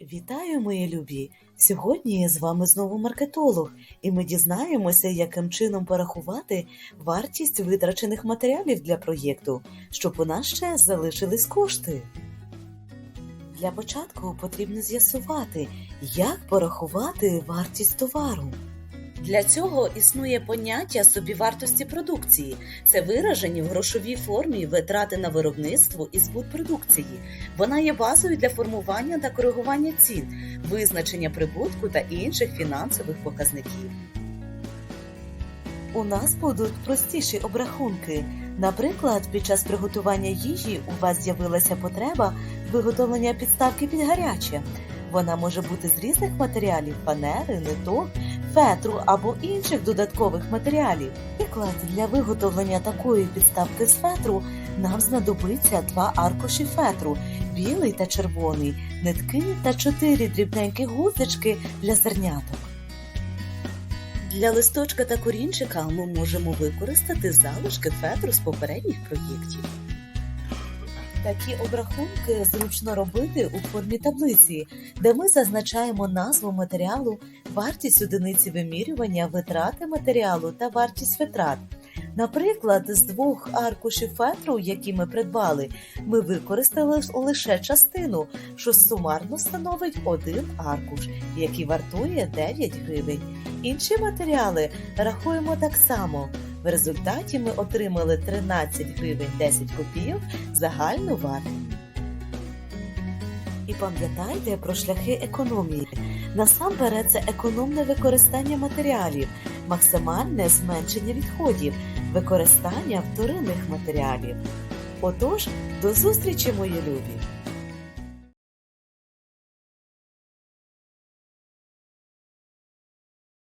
Вітаю, мої любі! Сьогодні з вами знову маркетолог, і ми дізнаємося, яким чином порахувати вартість витрачених матеріалів для проєкту, щоб у нас ще залишились кошти. Для початку потрібно з'ясувати, як порахувати вартість товару. Для цього існує поняття собівартості продукції. Це виражені в грошовій формі витрати на виробництво і збут продукції. Вона є базою для формування та коригування цін, визначення прибутку та інших фінансових показників. У нас будуть простіші обрахунки. Наприклад, під час приготування їжі у вас з'явилася потреба виготовлення підставки під гаряче. Вона може бути з різних матеріалів фанери, ниток, фетру або інших додаткових матеріалів. Наприклад, для виготовлення такої підставки з фетру нам знадобиться два аркуші фетру, білий та червоний, нитки та чотири дрібненькі гузочки для зерняток. Для листочка та корінчика ми можемо використати залишки фетру з попередніх проєктів. Такі обрахунки зручно робити у формі таблиці, де ми зазначаємо назву матеріалу, вартість одиниці вимірювання, витрати матеріалу та вартість витрат. Наприклад, з двох аркушів фетру, які ми придбали, ми використали лише частину, що сумарно становить один аркуш, який вартує 9 гривень. Інші матеріали рахуємо так само. В результаті ми отримали 13 гривень 10 копійок загальну вартість. І пам'ятайте про шляхи економії. Насамперед це економне використання матеріалів, максимальне зменшення відходів, використання вторинних матеріалів. Отож, до зустрічі, мої любі!